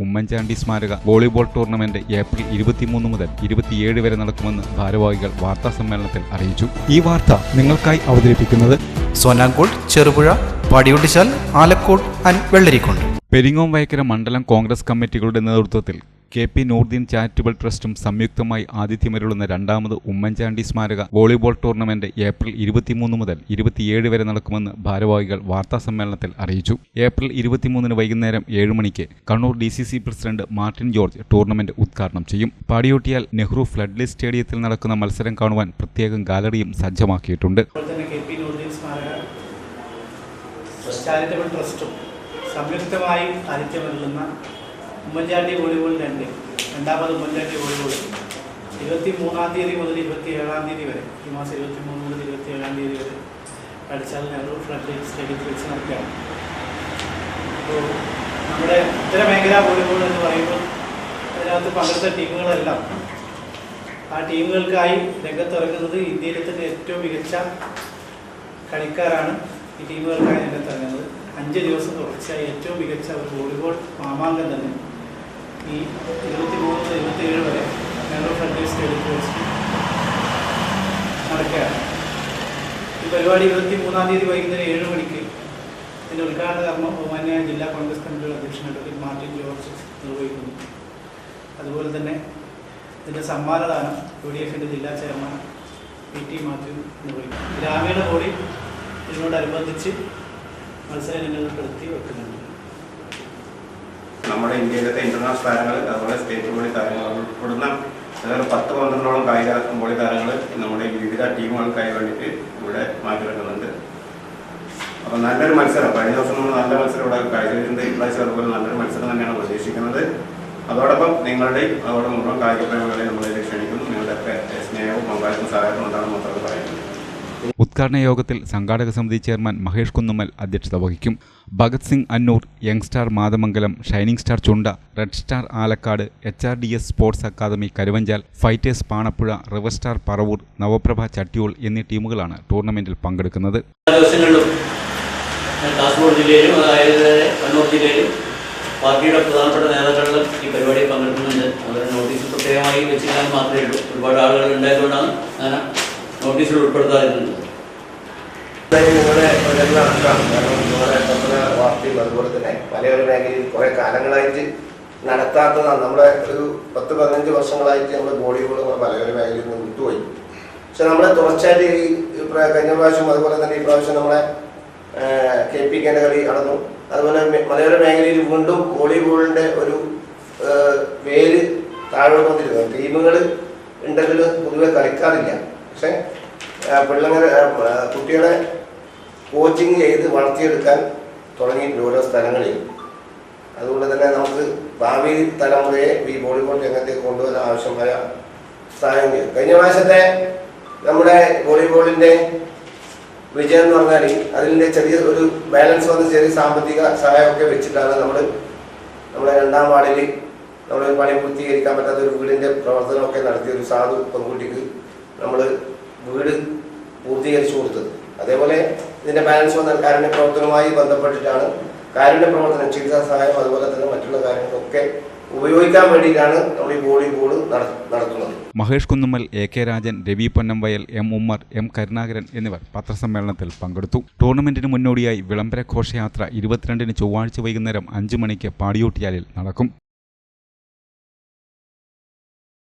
ഉമ്മൻചാണ്ടി സ്മാരക volleyball tournament April ഇരുപത്തിമൂന്ന് മുതൽ ഇരുപത്തിയേഴ് വരെ നടക്കുമെന്ന് ഭാരവാഹികൾ വാർത്താ സമ്മേളനത്തിൽ അറിയിച്ചു. ഈ വാർത്ത നിങ്ങൾക്കായി അവതരിപ്പിക്കുന്നത് സോനാങ്കോട് ചെറുപുഴ പടിയുട്ടിച്ചാൽ ആലക്കോട് ആൻഡ് വെള്ളരിക്കുണ്ട്. പെരിങ്ങോം വയക്കര മണ്ഡലം കോൺഗ്രസ് കമ്മിറ്റികളുടെ നേതൃത്വത്തിൽ കെ പി നൂർദീൻ ചാരിറ്റബിൾ ട്രസ്റ്റും സംയുക്തമായി ആതിഥ്യമരുളുന്ന രണ്ടാമത് ഉമ്മൻചാണ്ടി സ്മാരക വോളിബോൾ ടൂർണമെന്റ് ഏപ്രിൽ ഇരുപത്തിമൂന്ന് മുതൽ ഇരുപത്തിയേഴ് വരെ നടക്കുമെന്ന് ഭാരവാഹികൾ വാർത്താ സമ്മേളനത്തിൽ അറിയിച്ചു. ഏപ്രിൽ ഇരുപത്തിമൂന്നിന് വൈകുന്നേരം ഏഴ് മണിക്ക് Kannur D C C president Martin George tournament ഉദ്ഘാടനം ചെയ്യും. പാടിയോട്ടിയാൽ നെഹ്റു ഫ്ലഡ്ലി സ്റ്റേഡിയത്തിൽ നടക്കുന്ന മത്സരം കാണുവാൻ പ്രത്യേകം ഗാലറിയും സജ്ജമാക്കിയിട്ടുണ്ട്. ട്രസ്റ്റും സംയുക്തമായി ആതിഥ്യമരുളുന്ന ഉമ്മൻചാണ്ടി വോളിബോൾ രണ്ട്. രണ്ടാമത് ഉമ്മൻചാണ്ടി വോളിബോൾ. ഇരുപത്തി മൂന്നാം തീയതി മുതൽ ഇരുപത്തി ഏഴാം തീയതി വരെ ഈ മാസം ഇരുപത്തി മൂന്ന് മുതൽ ഇരുപത്തി ഏഴാം തീയതി വരെ പഠിച്ചാൽ നെഹ്റു ഫ്രണ്ട് സ്റ്റേഡിയത്തിൽ വെച്ച് നടക്കുകയാണ്. അപ്പോൾ നമ്മുടെ ഉത്തര മേഖല വോളിബോൾ എന്ന് പറയുമ്പോൾ അതിനകത്ത് പങ്കെടുത്ത ടീമുകളെല്ലാം ആ ടീമുകൾക്കായി രംഗത്തിറങ്ങുന്നത് ഇന്ത്യയിലെ തന്നെ ഏറ്റവും മികച്ച കളിക്കാരാണ് ഈ ടീമുകൾക്കായി രംഗത്തിറങ്ങുന്നത്. അഞ്ച് ദിവസം തുടർച്ചയായി ഏറ്റവും മികച്ച ഒരു വോളിബോൾ മാമാങ്കം തന്നെ. ഈ ഇരുപത്തി മൂന്ന് വരെ നെഹ്റു ഫ്രണ്ട്ലി സ്റ്റേഡിയത്തിൽ വെച്ച് നടക്കുകയാണ്. ഈ പരിപാടി ഇരുപത്തി മൂന്നാം തീയതി വൈകുന്നേരം ഏഴ് മണിക്ക്. ഇതിന്റെ ഉദ്ഘാടന കർമ്മം ജില്ലാ കോൺഗ്രസ് കമ്മിറ്റിയുടെ അധ്യക്ഷൻ അഡ്വക്കേറ്റ് മാർട്ടിൻ ജോർജ് നിർവഹിക്കുന്നു. അതുപോലെ തന്നെ ഇതിന്റെ സമ്മാനദാനം യു ഡി എഫിന്റെ ജില്ലാ ചെയർമാൻ പി ടി മാത്യു നിർവഹിക്കും ഗ്രാമീണ ബോഡി ഇതിനോടനുബന്ധിച്ച് മത്സര ഇനങ്ങൾ നടത്തി വെക്കുന്നുണ്ട്. നമ്മുടെ ഇന്ത്യയിലത്തെ ഇന്റർനാഷണൽ താരങ്ങൾ അതുപോലെ സ്റ്റേറ്റ് ബോളി താരങ്ങൾ ഉൾപ്പെടുന്ന ഏതാണ്ട് പത്ത് പന്ത്രണ്ടോളം കായിക ബോളി താരങ്ങൾ നമ്മുടെ വിവിധ ടീമുകൾക്കായി വേണ്ടിയിട്ട് ഇവിടെ മാറ്റിവെക്കുന്നുണ്ട് അപ്പം നല്ലൊരു മത്സരം. കഴിഞ്ഞ ദിവസം നമ്മൾ നല്ല മത്സരം ഇവിടെ കായികത്തിന്റെ ഇപ്രാവശ്യം അതുപോലെ നല്ലൊരു മത്സരം തന്നെയാണ് പ്രതീക്ഷിക്കുന്നത്. അതോടൊപ്പം നിങ്ങളുടെയും അതോടൊപ്പം കായിക പ്രേമികളെ നമ്മളിലേക്ക് ക്ഷണിക്കുന്നു. നിങ്ങളുടെ സ്നേഹവും പങ്കാളിത്തവും സഹായവും ഉണ്ടാകുന്ന മാത്രമേ ഉദ്ഘാടന യോഗത്തിൽ സംഘാടക സമിതി ചെയർമാൻ മഹേഷ് കുന്നുമ്മൽ അധ്യക്ഷത വഹിക്കും. Bhagat Singh Annur young star Mathamangalam shining star Chunda red star Alakkad H R D S sports academy Karuvanchal fighters Panappuzha river star Paravoor Navaprabha Chattiyol എന്നീ ടീമുകളാണ് ടൂർണമെന്റിൽ പങ്കെടുക്കുന്നത്. കാസർഗോഡ് ജില്ലയിലും അതായത് ജില്ലയിലും പാർട്ടിയുടെ പ്രധാനപ്പെട്ട നേതാക്കളിലും ഈ പരിപാടിയിൽ പങ്കെടുക്കുന്നുണ്ട്. അവർ നോട്ടീസ് പ്രത്യേകമായി വെച്ചിരിക്കാൻ മാത്രമേ ഉള്ളൂ. ഒരുപാട് ആളുകൾ ഉണ്ടായതുകൊണ്ടാണ് ഞാൻ നോട്ടീസിൽ ഉൾപ്പെടുത്താതിരുന്നത്. തന്നെ മലയോര മേഖലയിൽ കുറെ കാലങ്ങളായിട്ട് നടത്താത്തതാണ്. നമ്മുടെ ഒരു പത്ത് പതിനഞ്ച് വർഷങ്ങളായിട്ട് നമ്മുടെ ബോളിവുഡ് നമ്മുടെ മലയോര മേഖലയിൽ നിന്ന് വിട്ടുപോയി. പക്ഷെ നമ്മുടെ തുടർച്ചയായിട്ട് ഈ കഴിഞ്ഞ പ്രാവശ്യം അതുപോലെ തന്നെ ഈ പ്രാവശ്യം നമ്മളെ കെ പി കെന്റെ കളി നടന്നു. അതുപോലെ മലയോര മേഖലയിൽ വീണ്ടും വോളിബോളിന്റെ ഒരു പേര് താഴോട്ട് വന്നിരുന്നു. ടീമുകൾ ഉണ്ടെങ്കിൽ പൊതുവെ കളിക്കാറില്ല. പക്ഷെ പിള്ളേരെ കുട്ടികളെ കോച്ചിങ് ചെയ്ത് വളർത്തിയെടുക്കാൻ തുടങ്ങിയിട്ടുണ്ട് ഓരോ സ്ഥലങ്ങളിൽ. അതുകൊണ്ട് തന്നെ നമുക്ക് ഭാവി തലമുറയെ ഈ വോളിബോൾ രംഗത്തേക്ക് കൊണ്ടുവരാൻ ആവശ്യമായ സഹായം ചെയ്യും കഴിഞ്ഞ പ്രാവശ്യത്തെ നമ്മുടെ വോളിബോളിന്റെ വിജയം എന്ന് പറഞ്ഞാൽ അതിന്റെ ചെറിയ ഒരു ബാലൻസ് വന്ന ചെറിയ സാമ്പത്തിക സഹായമൊക്കെ വെച്ചിട്ടാണ് നമ്മൾ നമ്മുടെ രണ്ടാം വാർഡിൽ നമ്മൾ പണി പൂർത്തീകരിക്കാൻ പറ്റാത്ത ഒരു വീടിന്റെ പ്രവർത്തനമൊക്കെ നടത്തിയ ഒരു സാധു പെൺകുട്ടിക്ക് നമ്മൾ വീട് പൂർത്തീകരിച്ചു കൊടുത്തത്. അതേപോലെ ഇതിന്റെ ബാലൻസ് വന്നാൽ കാരുണ്യ പ്രവർത്തനവുമായി ബന്ധപ്പെട്ടിട്ടാണ് കാരുണ്യ പ്രവർത്തനം ചികിത്സാ സഹായം അതുപോലെ തന്നെ മറ്റുള്ള കാര്യങ്ങളൊക്കെ ഉപയോഗിക്കാൻ വേണ്ടിയിട്ടാണ് നമ്മൾ ഈ ബോഡി ബോർഡ് നടത്തുന്നത്. Mahesh Kunnummal A K Rajan Ravi Ponnamvayal M Ummer M Karunakaran എന്നിവർ പത്രസമ്മേളനത്തിൽ പങ്കെടുത്തു. ടൂർണമെന്റിന് മുന്നോടിയായി വിളംബര ഘോഷയാത്ര ഇരുപത്തിരണ്ടിന് ചൊവ്വാഴ്ച വൈകുന്നേരം അഞ്ചു മണിക്ക് പാടിയോട്ടിയാലിൽ നടക്കും.